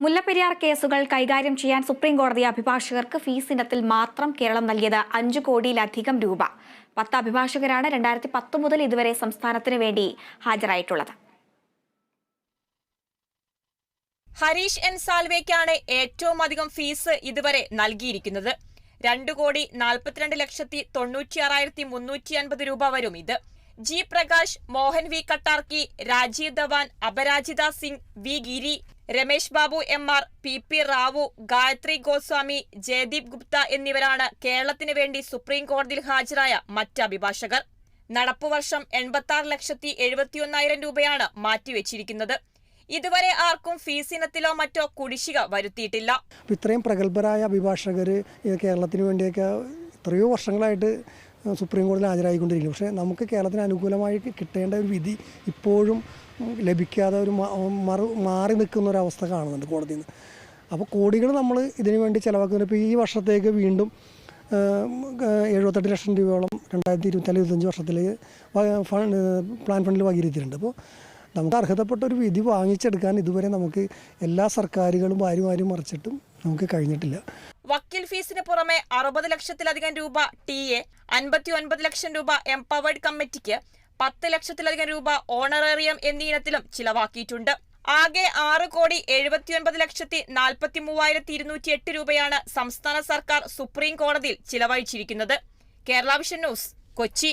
മുല്ലപ്പെരിയാർ കേസുകൾ കൈകാര്യം ചെയ്യാൻ സുപ്രീം കോടതി അഭിഭാഷകർക്ക് ഫീസ് ഇനത്തിൽ മാത്രം കേരളം നൽകിയത് അഞ്ചു കോടിയിലധികം രൂപ. പത്ത് അഭിഭാഷകരാണ് രണ്ടായിരത്തി പത്ത് മുതൽ ഇതുവരെ സംസ്ഥാനത്തിന് വേണ്ടി ഹാജരായിട്ടുള്ളത്. ഹരീഷ് എൻ സാൽവേക്കാണ് ഏറ്റവും അധികം ഫീസ് ഇതുവരെ നൽകിയിരിക്കുന്നത്. രണ്ടു കോടി നാൽപ്പത്തിരണ്ട് ലക്ഷത്തി തൊണ്ണൂറ്റിയാറായിരത്തി മുന്നൂറ്റി അൻപത് രൂപ വരും ഇത്. G Prakash Mohan V Kattarki Rajeev Dhavan Aparajita Singh V Giri Ramesh Babu M R P P Rao Gayatri Goswami Jaydeep Gupta എന്നിവരാണ് കേരളത്തിന് വേണ്ടി സുപ്രീം കോടതിയിൽ ഹാജരായ മറ്റ് അഭിഭാഷകർ. നടപ്പുവർഷം എൺപത്തി ആറ് ലക്ഷത്തി എഴുപത്തിയൊന്നായിരം രൂപയാണ് മാറ്റിവെച്ചിരിക്കുന്നത്. ഇതുവരെ ആർക്കും ഫീസ് ഇനത്തിലോ മറ്റോ കുടിശ്ശിക വരുത്തിയിട്ടില്ല. ഇത്രയും പ്രഗത്ഭരായ അഭിഭാഷകർ കേരളത്തിന് വേണ്ടിയൊക്കെ എത്രയോ വർഷങ്ങളായിട്ട് സുപ്രീം കോടതിയിൽ ഹാജരായിക്കൊണ്ടിരിക്കുന്നു. പക്ഷേ നമുക്ക് കേരളത്തിന് അനുകൂലമായി കിട്ടേണ്ട ഒരു വിധി ഇപ്പോഴും ലഭിക്കാതെ ഒരു മറു മാറി നിൽക്കുന്ന ഒരു അവസ്ഥ കാണുന്നുണ്ട് കോടതിയിൽ നിന്ന്. അപ്പോൾ കോടികൾ നമ്മൾ ഇതിനു വേണ്ടി ചിലവാക്കുന്നുണ്ട് ഇപ്പോൾ ഈ വർഷത്തേക്ക് വീണ്ടും എഴുപത്തെട്ട് ലക്ഷം രൂപയോളം രണ്ടായിരത്തി ഇരുപത്തിനാല് ഇരുപത്തഞ്ച് വർഷത്തിലേക്ക് ഫണ്ട് പ്ലാൻ ഫണ്ടിൽ വകയിരുത്തിയിട്ടുണ്ട്. അപ്പോൾ നമുക്ക് അർഹതപ്പെട്ട ഒരു വിധി വാങ്ങിച്ചെടുക്കാൻ ഇതുവരെ നമുക്ക് എല്ലാ സർക്കാരുകളും വാരി വാരി മറിച്ചിട്ടും നമുക്ക് കഴിഞ്ഞിട്ടില്ല. വക്കീൽ ഫീസിന് പുറമെ അറുപത് ലക്ഷത്തിലധികം രൂപ ടി എ അൻപത്തി ഒൻപത് ലക്ഷം രൂപ എംപവേർഡ് കമ്മിറ്റിക്ക് പത്ത് ലക്ഷത്തിലധികം രൂപ ഓണറേറിയം എന്നീ ഇനത്തിലും ചിലവാക്കിയിട്ടുണ്ട്. ആകെ ആറ് കോടി എഴുപത്തിയൊൻപത് ലക്ഷത്തി നാൽപ്പത്തി മൂവായിരത്തി ഇരുന്നൂറ്റി എട്ട് രൂപയാണ് സംസ്ഥാന സർക്കാർ സുപ്രീം കോടതിയിൽ ചിലവഴിച്ചിരിക്കുന്നത്. Kerala vision news Kochi.